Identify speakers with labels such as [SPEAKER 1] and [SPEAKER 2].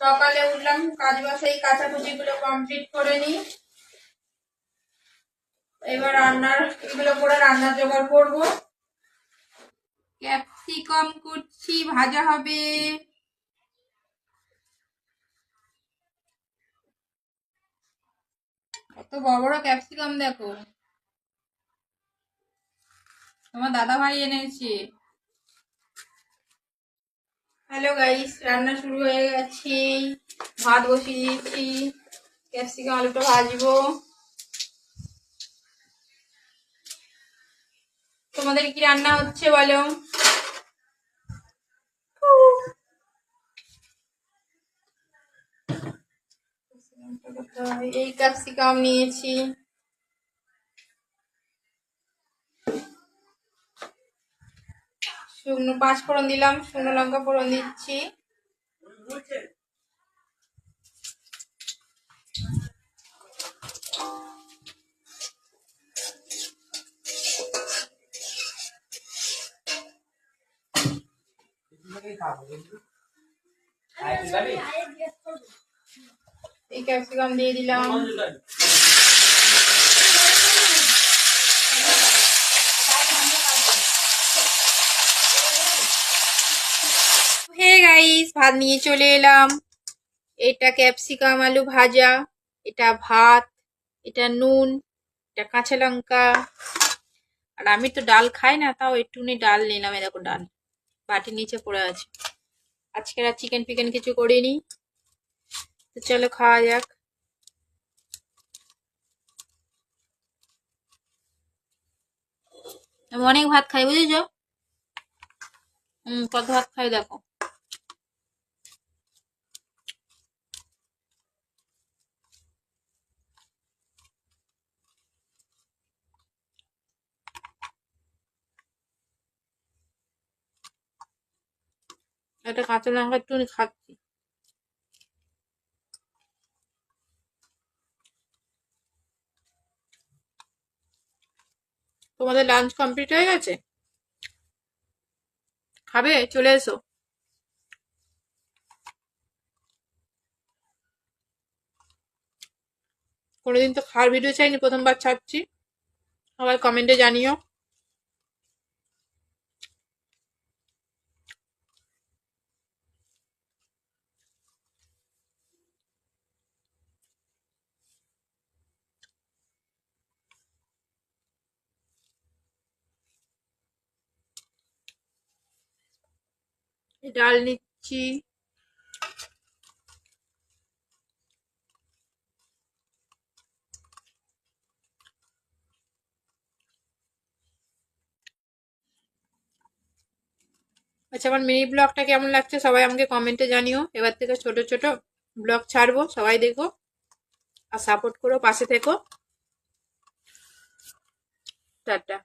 [SPEAKER 1] সকালে উঠলাম, কাজ বাসাই কাঁচাকুচি গুলো কমপ্লিট করে নি এবার রান্নার এগুলো করে রান্নার জোগাড় করব। ক্যাপসিকাম করছি, ভাজা হবে। কত বড় বড় ক্যাপসিকাম দেখো। তোমার দাদা ভাই এনেছে। হ্যালো গাইস, রান্না শুরু হয়ে গেছে। ভাত বসিয়ে দিয়েছি। ক্যাপসিকাম, আলুটা ভাজবো। তোমাদের কি রান্না হচ্ছে বলো? এই ক্যাপসিকাম নিয়েছি। শুকনো পাঁচ ফোড়ন দিলাম শুকনো লঙ্কা ফোড়ন দিচ্ছি। এই ক্যাপসিকাম দিয়ে দিলাম হে গাইস ভাত নিয়ে চলে এলাম। এটা ক্যাপসিকাম আলু ভাজা, এটা ভাত, এটা নুন, এটা কাঁচা লঙ্কা। আর আমি তো ডাল খাই না, তাও একটুখানি ডাল নিলাম দেখো ডাল। বাটির নিচে পড়ে আছে। আজকে আর চিকেন ফিকেন কিছু করিনি। তো চলো খাওয়া যাক। আমি অনেক ভাত খাই, বুঝেছ? হম কত ভাত খাই দেখো। একটা কাঁচা লঙ্কা একটু খাচ্ছি। তোমাদের লাঞ্চ কমপ্লিট হয়ে গেছে? খাবে? চলে এসো। কোনোদিন তো খাওয়ার ভিডিও চাইনি, প্রথমবার ছাড়ছি। আবার কমেন্টে জানিও। ডাল নিচ্ছি। আচ্ছা আমার মিনি ব্লগটা কেমন লাগছে সবাই আমাকে কমেন্টে জানিও। এবার থেকে ছোট ছোট ব্লগ ছাড়বো, সবাই দেখো আর সাপোর্ট করো, পাশে থেকো। টাটা।